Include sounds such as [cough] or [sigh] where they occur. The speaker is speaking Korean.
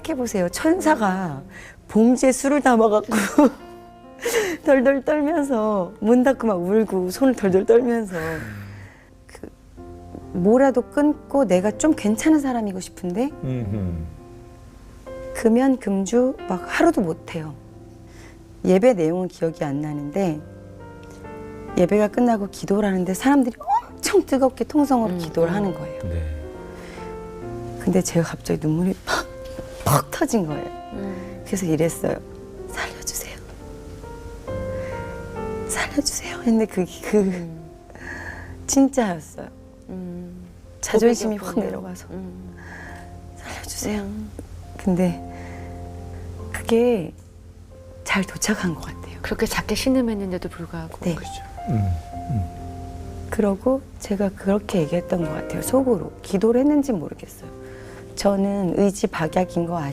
생각해 보세요. 천사가 봉지에 술을 담아갖고 [laughs] 덜덜 떨면서 문 닫고 막 울고 손을 덜덜 떨면서 그 뭐라도 끊고 내가 좀 괜찮은 사람이고 싶은데. 금연 금주 막 하루도 못 해요. 예배 내용은 기억이 안 나는데 예배가 끝나고 기도를 하는데 사람들이 엄청 뜨겁게 통성으로 음, 기도를 음. 하는 거예요. 네. 근데 제가 갑자기 눈물이 팍, 팍 터진 거예요. 음. 그래서 이랬어요. 살려주세요. 살려주세요. 근데 그게 그 음. 진짜였어요. 음. 자존심이 확. 내려가서 음. 살려주세요. 음. 근데 그게 잘 도착한 것 같아요. 그렇게 작게 신음했는데도 불구하고. 네. 음. 그러고 제가 그렇게 얘기했던 것 같아요. 속으로 기도를 했는지 모르겠어요. 저는 의지 박약인 거 아시죠?